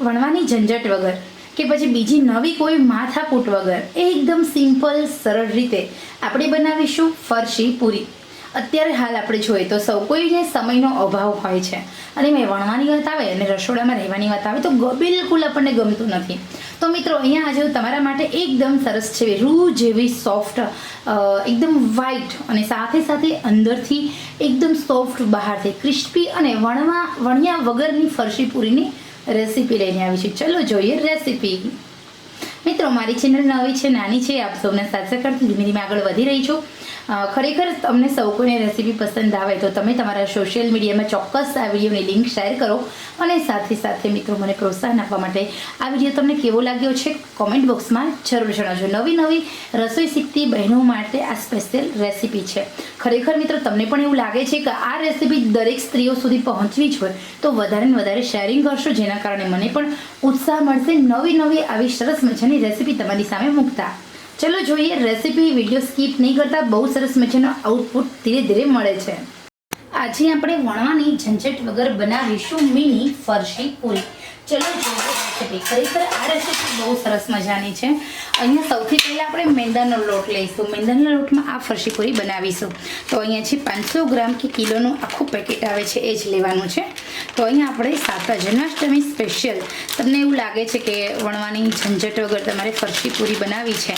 વણવાની ઝંઝટ વગર કે પછી બીજી નવી કોઈ માથાકૂટ વગર એકદમ સિમ્પલ, સરળ રીતે આપણે બનાવીશું ફરસી પૂરી. અત્યારે હાલ આપણે જોઈએ તો સૌ કોઈને સમયનો અભાવ હોય છે અને મેં વણવાની વાત આવે અને રસોડામાં રહેવાની વાત આવે તો બિલકુલ આપણને ગમતું નથી. તો મિત્રો, અહીંયા આજે તમારા માટે એકદમ સરસ છે, રૂ જેવી સોફ્ટ એકદમ વ્હાઇટ અને સાથે સાથે અંદરથી એકદમ સોફ્ટ બહારથી, ક્રિસ્પી અને વણવા, વણ્યા વગરની ફરશી પૂરીની રેસીપી લઈને આવી છે. ચલો જોઈએ રેસીપી. મિત્રો, મારી ચેનલ નવી છે, નાની છે, આપ સૌને સાથે કરતી ધીમે ધીમે આગળ વધી રહી છું. ખરેખર તમને સૌ કોઈને રેસીપી પસંદ આવે તો તમે તમારા સોશિયલ મીડિયામાં ચોક્કસ આ વિડીયોની લિંક શેર કરો અને સાથે સાથે મિત્રો મને પ્રોત્સાહન આપવા માટે આ વીડિયો તમને કેવો લાગ્યો છે કોમેન્ટ બોક્સમાં જરૂર જણાવજો. નવી નવી રસોઈ શીખતી બહેનો માટે આ સ્પેશિયલ રેસીપી છે. ખરેખર મિત્રો તમને પણ એવું લાગે છે કે આ રેસીપી દરેક સ્ત્રીઓ સુધી પહોંચવી જ હોય તો વધારે ને વધારે શેરિંગ કરશો જેના કારણે મને પણ ઉત્સાહ મળશે. નવી નવી આવી સરસ મજાની રેસીપી તમારી સામે મૂકતા. ચલો જોઈએ રેસીપી વીડિયો સ્કીપ નહીં કરતા બહુ સરસ મજાનો આઉટપુટ ધીરે ધીરે મળે છે. આજે આપણે વણવાની ઝંઝટ વગર બનાવીશું મિની ફરસી પૂરી. ચલો જોઈએ રેસીપી ખરેખર આ રેસીપી બહુ સરસ મજાની છે. અહીંયા સૌથી પહેલાં આપણે મેંદાનો લોટ લઈશું. મેંદાના લોટમાં આ ફરસી પૂરી બનાવીશું. તો અહીંયા છે પાંચસો ગ્રામ કે કિલોનું આખું પેકેટ આવે છે, એ જ લેવાનું છે. તો અહીંયા આપણે સાતા જન્માષ્ટમી સ્પેશિયલ તમને એવું લાગે છે કે વણવાની ઝંઝટ વગર તમારે ફરસી પૂરી બનાવી છે.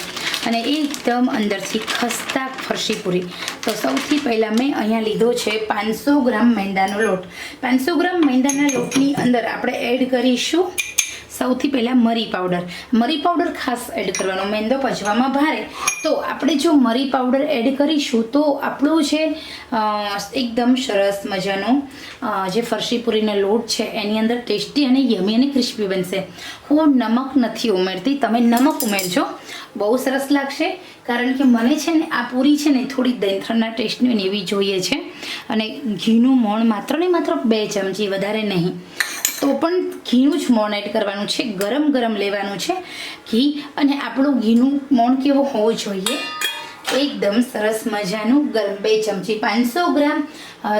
અને એકદમ અંદરથી ખસ્તા ફરસી પૂરી. તો સૌથી પહેલાં મેં અહીંયા લીધો છે પાંચસો ગ્રામ મેંદાનો લોટ. પાંચસો ગ્રામ મેંદાના લોટની અંદર આપણે એડ કરીશું. સૌથી પહેલાં મરી પાવડર. મરી પાવડર ખાસ એડ કરવાનો. મેંદો પચવામાં ભારે. તો આપણે જો મરી પાવડર એડ કરીશું, તો આપણું જે એકદમ સરસ મજાનો જે ફરસી પૂરીનો લોટ છે, એની અંદર ટેસ્ટી અને યમી અને ક્રિસ્પી બનશે. હું નમક નથી ઉમેરતી. તમે નમક ઉમેરજો. બહુ સરસ લાગશે. કારણ કે મને છે ને, આ પૂરી છે ને, થોડી દહીંથણના ટેસ્ટની એવી જોઈએ છે. અને ઘીનું મોણ માત્ર ને માત્ર બે ચમચી, વધારે નહીં. તો પણ ઘીનું જ મોણ એડ કરવાનું છે, ગરમ ગરમ લેવાનું છે. ઘી અને આપણું ઘીનું મોણ કેવો હોવો જોઈએ? એકદમ સરસ મજાનું ગરમ, બે ચમચી, પાંચસો ગ્રામ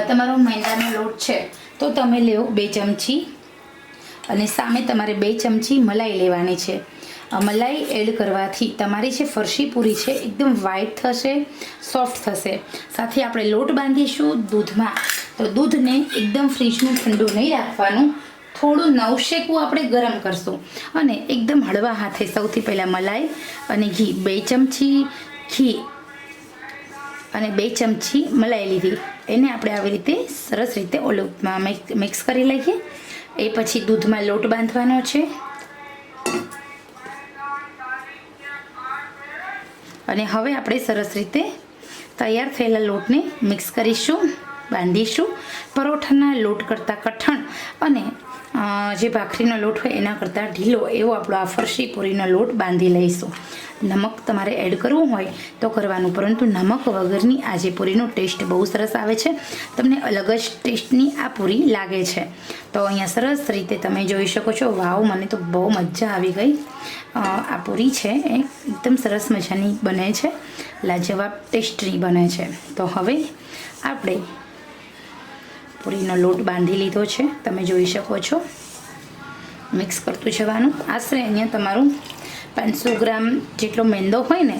તમારો મેંદાનો લોટ છે, તો તમે લેવો બે ચમચી. અને સામે તમારે બે ચમચી મલાઈ લેવાની છે. મલાઈ એડ કરવાથી તમારી જે ફરસી પૂરી છે, એકદમ વ્હાઈટ થશે સોફ્ટ થશે. સાથે આપણે લોટ બાંધીશું દૂધમાં. તો દૂધને એકદમ ફ્રીજનું ઠંડુ નહીં રાખવાનું. થોડું નવશેકું આપણે ગરમ કરશું. અને એકદમ હળવા હાથે સૌથી પહેલાં મલાઈ અને ઘી. બે ચમચી ઘી અને બે ચમચી મલાઈ લીધી. એને આપણે આવી રીતે સરસ રીતે ઓલું મિક્સ કરી લઈએ. એ પછી દૂધમાં લોટ બાંધવાનો છે. અને હવે આપણે સરસ રીતે તૈયાર થયેલા લોટને મિક્સ કરીશું, બાંધીશું. પરોઠાના લોટ કરતાં કઠણ અને જે ભાખરીનો લોટ હોય એના કરતાં ઢીલો એવો આપણો આ ફરસી પૂરીનો લોટ બાંધી લઈશું. નમક તમારે એડ કરવું હોય તો કરવાનું, પરંતુ નમક વગરની આ પૂરીનો ટેસ્ટ બહુ સરસ આવે છે. તમને અલગ જ ટેસ્ટની આ પૂરી લાગે છે. તો અહીંયા સરસ રીતે તમે જોઈ શકો છો, વાવ, મને તો બહુ મજા આવી ગઈ. આ પૂરી છે એ એકદમ સરસ મજાની બને છે, લાજવાબ ટેસ્ટની બને છે. તો હવે આપણે પૂરીનો લોટ બાંધી લીધો છે. તમે જોઈ શકો છો. મિક્સ કરતું જવાનું. આશરે અહીંયા તમારું પાંચસો ગ્રામ જેટલો મેંદો હોય ને,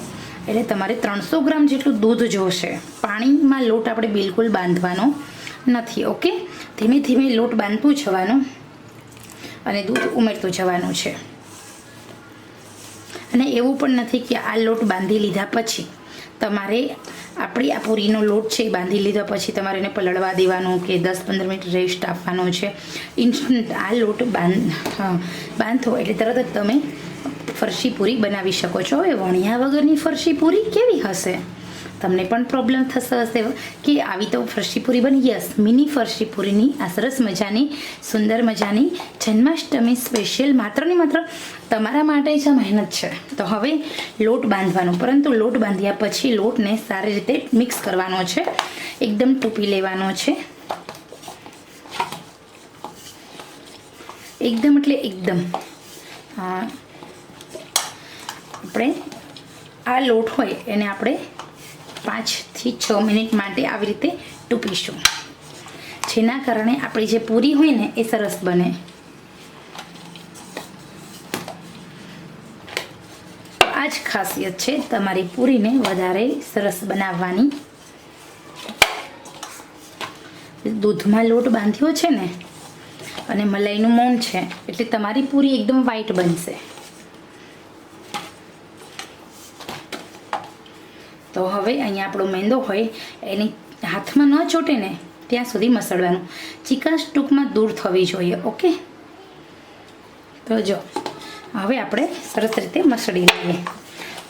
એટલે તમારે ત્રણસો ગ્રામ જેટલું દૂધ જોશે. પાણીમાં લોટ આપણે બિલકુલ બાંધવાનો નથી, ઓકે? ધીમે ધીમે લોટ બાંધતું જવાનું અને દૂધ ઉમેરતું જવાનું છે. અને એવું પણ નથી કે આ લોટ બાંધી લીધા પછી તમારે આપણી આ પૂરીનો લોટ છે એ બાંધી લીધા, પછી તમારે એને પલળવા દેવાનો કે દસ પંદર મિનિટ રેસ્ટ આપવાનો છે. ઇન્સ્ટન્ટ આ લોટ બાંધ બાંધો એટલે તરત જ તમે ફરસી પૂરી બનાવી શકો છો. હવે વણ્યા વગરની ફરસી પૂરી કેવી હશે? તમને પણ પ્રોબ્લેમ થશે હશે કે આવી તો ફરસી પૂરી બની યસ મિની ફરસી પૂરીની આ સરસ મજાની, સુંદર મજાની જન્માષ્ટમી સ્પેશિયલ માત્ર ને માત્ર તમારા માટે જ મહેનત છે. તો હવે લોટ બાંધવાનો. પરંતુ લોટ બાંધ્યા પછી લોટને સારી રીતે મિક્સ કરવાનો છે. એકદમ ટૂપી લેવાનો છે. એકદમ એટલે એકદમ. આપણે આ લોટ હોય એને આપણે પાંચથી છ મિનિટ માટે આવી રીતે ટૂંપીશું જેના કારણે આપણી જે પૂરી હોય ને એ સરસ બને. આ જ ખાસિયત છે તમારી પૂરીને વધારે સરસ બનાવવાની. દૂધમાં લોટ બાંધ્યો છે ને, અને મલાઈનું મૌન છે, એટલે તમારી પૂરી એકદમ વ્હાઈટ બનશે. તો હવે અહીંયા આપણો મેંદો હોય, એની હાથમાં ન ચોટે ને, ત્યાં સુધી મસળવાનું. ચિકાશ ટૂંકમાં દૂર થવી જોઈએ, ઓકે? તો જો, હવે આપણે સરસ રીતે મસળી લઈએ.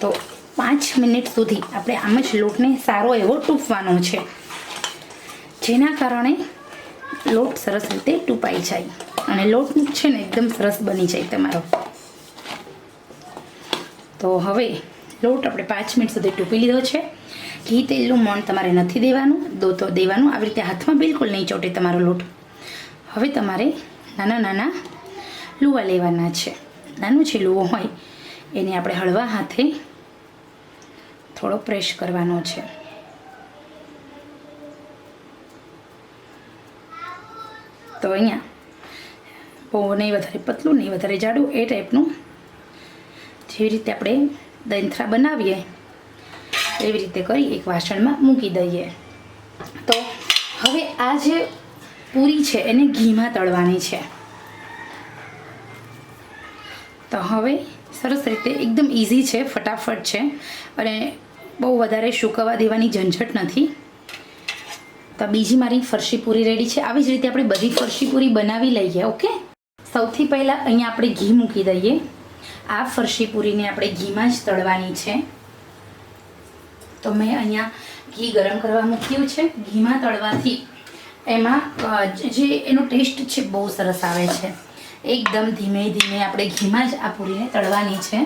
તો પાંચ મિનિટ સુધી આપણે આમ જ લોટને સારો એવો ટૂંપવાનો છે. જેના કારણે લોટ સરસ રીતે ટૂંપાઈ જાય અને લોટ છે ને એકદમ સરસ બની જાય તમારો. તો હવે લોટ આપણે પાંચ મિનિટ સુધી ટૂંપી લીધો છે. ઘી તેલનું મોણ તમારે નથી દેવાનું દો તો દેવાનું. આવી રીતે હાથમાં બિલકુલ નહીં ચોટે તમારો લોટ. હવે તમારે નાના નાના લુવા લેવાના છે. નાનું જે લુવો હોય, એને આપણે હળવા હાથે થોડો પ્રેસ કરવાનો છે. તો અહીંયા બહુ નહીં વધારે, પતલું નહીં વધારે જાડું, એ ટાઈપનું જેવી રીતે આપણે દંથરા બનાવીએ, એવી રીતે કરી એક વાસણમાં મૂકી દઈએ. તો હવે આ જે પૂરી છે એને ઘીમાં તળવાની છે. તો હવે સરસ રીતે એકદમ ઇઝી છે, ફટાફટ છે, અને બહુ વધારે સૂકવવા દેવાની ઝંઝટ નથી. તો બીજી મારી ફરસી પૂરી રેડી છે. આવી જ રીતે આપણે બધી ફરસી પૂરી બનાવી લઈએ, ઓકે? સૌથી પહેલાં અહીંયા આપણે ઘી મૂકી દઈએ. આ ફરસી પૂરીને આપણે ઘીમાં જ તળવાની છે. તો મેં અહીંયા ઘી ગરમ કરવા મૂક્યું છે. ઘીમાં તળવાથી એમાં જે એનો ટેસ્ટ છે બહુ સરસ આવે છે. એકદમ ધીમે ધીમે આપણે ઘીમાં જ આ પૂરીને તળવાની છે.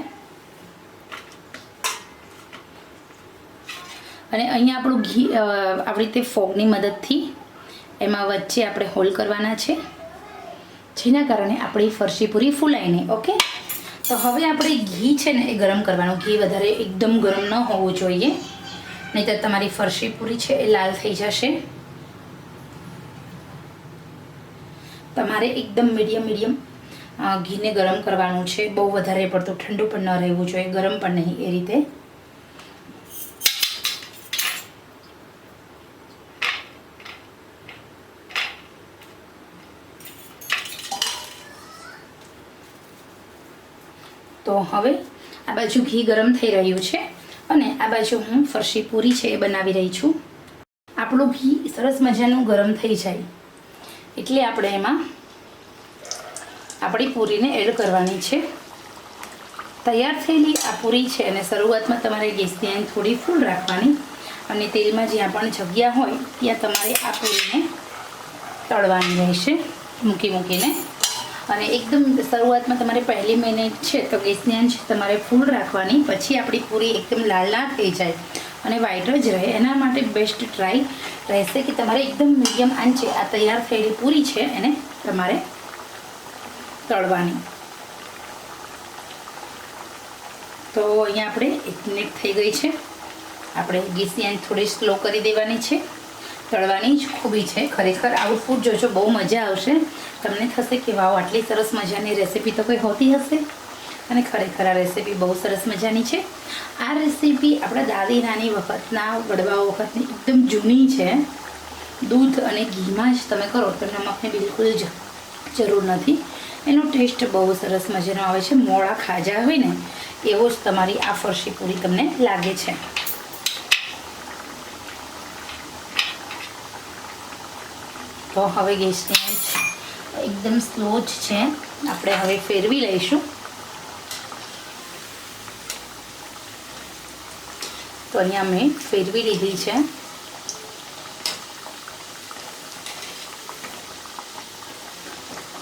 અને અહીંયા આપણું ઘી આપણી રીતે ફોગની મદદથી એમાં વચ્ચે આપણે હોલ કરવાના છે. જેના કારણે આપણી ફરસી પૂરી ફૂલાય નહીં, ઓકે? તો હવે આપણે ઘી છે ને એ ગરમ કરવાનું. ઘી વધારે એકદમ ગરમ ન હોવું જોઈએ. નહીંતર તમારી ફરસી પૂરી છે એ લાલ થઈ જશે. તમારે એકદમ મીડિયમ મીડિયમ ઘીને ગરમ કરવાનું છે. બહુ વધારે પડતું ઠંડુ પણ ન રહેવું જોઈએ, ગરમ પણ નહીં એ રીતે. તો હવે આ બાજુ ઘી ગરમ થઈ રહ્યું છે અને આ બાજુ હું ફરસી પૂરી છે એ બનાવી રહી છું. આપણું ઘી સરસ મજાનું ગરમ થઈ જાય. એટલે આપણે એમાં આપણી પૂરીને એડ કરવાની છે. તૈયાર થયેલી આ પૂરી છે અને શરૂઆતમાં તમારે ગેસની આંચ થોડી ફૂલ રાખવાની અને તેલમાં જ્યાં પણ જગ્યા હોય ત્યાં તમારે આ પૂરીને તળવાની રહેશે. મૂકી મૂકીને અને એકદમ શરૂઆતમાં તમારે પહેલી મિનિટ છે તો ગેસની આંચ તમારે ફૂલ રાખવાની, પછી આપણી પૂરી એકદમ લાલ ના થઈ જાય અને વ્હાઈટ જ રહે. એના માટે બેસ્ટ ટ્રાય રહેશે કે તમારે એકદમ મીડિયમ આંચે આ તૈયાર થયેલી પૂરી છે, એને તમારે તળવાની. તો અહીંયા આપણે એક મિનિટ થઈ ગઈ છે. આપણે ગેસની આંચ થોડી સ્લો કરી દેવાની છે. તળવાની જ ખૂબી છે. ખરેખર આઉટપુટ જોજો, બહુ મજા આવશે. તમને થશે કે વાવ, આટલી સરસ મજાની રેસીપી તો કોઈ હોતી હશે? અને ખરેખર આ રેસીપી બહુ સરસ મજાની છે. આ રેસીપી આપણા દાદી નાની વખતના વડવાઓ વખતની એકદમ જૂની છે. દૂધ અને ઘીમાં જ તમે કરો તો નમકની બિલકુલ જ જરૂર નથી. એનો ટેસ્ટ બહુ સરસ મજાનો આવે છે. મોળા ખાજા હોય ને, એવો જ તમારી આ ફરસી પૂરી તમને લાગે છે. તો હવે ગેસની આંચ એકદમ સ્લો જ છે. આપણે હવે ફેરવી લઈશું. તો અહીંયા મેં ફેરવી લીધી છે.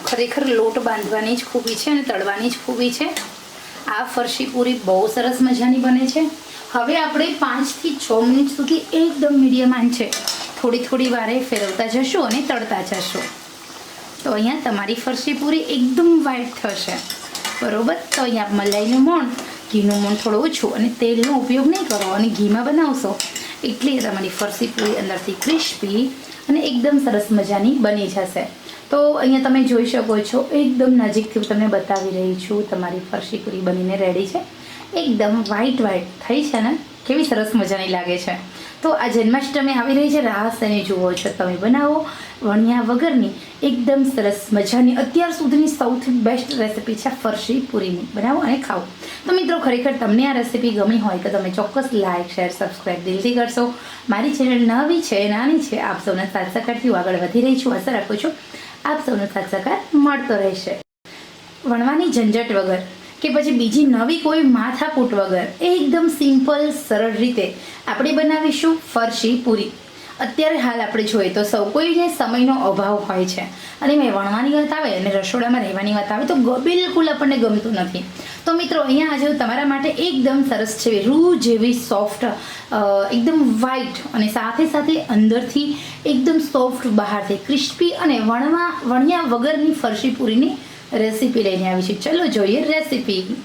ખરેખર લોટ બાંધવાની જ ખૂબી છે અને તળવાની જ ખૂબી છે. આ ફરસી પૂરી બહુ સરસ મજાની બને છે. હવે આપણે પાંચથી છ મિનિટ સુધી એકદમ મીડિયમ આંચે થોડી થોડી વારે ફેરવતા જશો અને તળતા જશો. તો અહીંયા તમારી ફરસી પૂરી એકદમ વ્હાઈટ થશે. બરોબર? તો અહીંયા મલાઈનું મોણ, ઘીનું મોણ થોડું ઓછું અને તેલનો ઉપયોગ નહીં કરો અને ઘીમાં બનાવશો. એટલે તમારી ફરસી પૂરી અંદરથી ક્રિસ્પી અને એકદમ સરસ મજાની બની જશે. તો અહીંયા તમે જોઈ શકો છો, એકદમ નજીકથી હું તમને બતાવી રહી છું, તમારી ફરસી પૂરી બનીને રેડી છે. એકદમ વ્હાઈટ વ્હાઈટ થઈ છે ને? કેવી સરસ મજાની લાગે છે. તો આ જન્માષ્ટમી આવી રહી છે. રાસ અને જુઓ છો તમે બનાવો વણ્યા વગરની એકદમ સરસ મજાની અત્યાર સુધીની સૌથી બેસ્ટ રેસીપી છે ફરસી પૂરીની. બનાવો અને ખાઓ. તો મિત્રો, ખરેખર તમને આ રેસીપી ગમી હોય તો તમે ચોક્કસ લાઇક શેર સબસ્ક્રાઈબ દિલથી કરશો. મારી ચેનલ નવી છે, નાની છે, આપ સૌના સાથ સહકારથી હું આગળ વધી રહી છું. આશા રાખું છું. આપ સૌનો સાથ સહકાર મળતો રહેશે. વણવાની ઝંઝટ વગર કે પછી બીજી નવી કોઈ માથાકૂટ વગર. એકદમ સિમ્પલ, સરળ રીતે આપણે બનાવીશું ફરસી પૂરી. અત્યારે હાલ આપણે જોઈએ તો સૌ કોઈને સમયનો અભાવ હોય છે, અને મેં વણવાની વાત આવે અને રસોડામાં રહેવાની વાત આવે તો બિલકુલ આપણને ગમતું નથી. તો મિત્રો, અહીંયા આજે તમારા માટે એકદમ સરસ છે, રૂ જેવી સોફ્ટ એકદમ વ્હાઈટ અને સાથે સાથે અંદરથી એકદમ સોફ્ટ બહારથી, ક્રિસ્પી અને વણવા, વણ્યા વગરની ફરસી પૂરીની રેસીપી લઈને આવી છે. ચલો જોઈએ રેસીપી.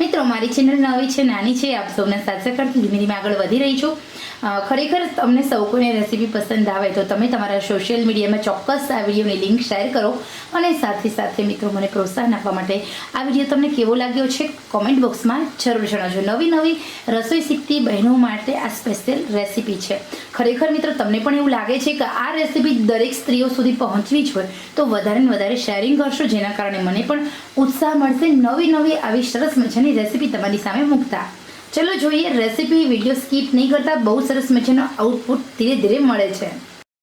મિત્રો, મારી ચેનલ નવી છે, નાની છે, આપ સૌને સાથ કરતી ધીમે ધીમે આગળ વધી રહી છું. ખરેખર તમને સૌ કોઈને રેસીપી પસંદ આવે તો તમે તમારા સોશિયલ મીડિયામાં ચોક્કસ આ વિડીયોની લિંક શેર કરો અને સાથે સાથે મિત્રો મને પ્રોત્સાહન આપવા માટે આ વીડિયો તમને કેવો લાગ્યો છે કોમેન્ટ બોક્સમાં જરૂર જણાવજો. નવી નવી રસોઈ શીખતી બહેનો માટે આ સ્પેશિયલ રેસીપી છે. ખરેખર મિત્રો, તમને પણ એવું લાગે છે કે આ રેસીપી દરેક સ્ત્રીઓ સુધી પહોંચવી જ હોય, તો વધારે ને વધારે શેરિંગ કરશો, જેના કારણે મને પણ ઉત્સાહ મળશે નવી નવી આવી સરસ મજાની રેસીપી તમારી સામે મૂકતા. ચલો જોઈએ રેસીપી વીડિયો સ્કીપ નહીં કરતા બહુ સરસ મજાનો આઉટપુટ ધીરે ધીરે મળે છે.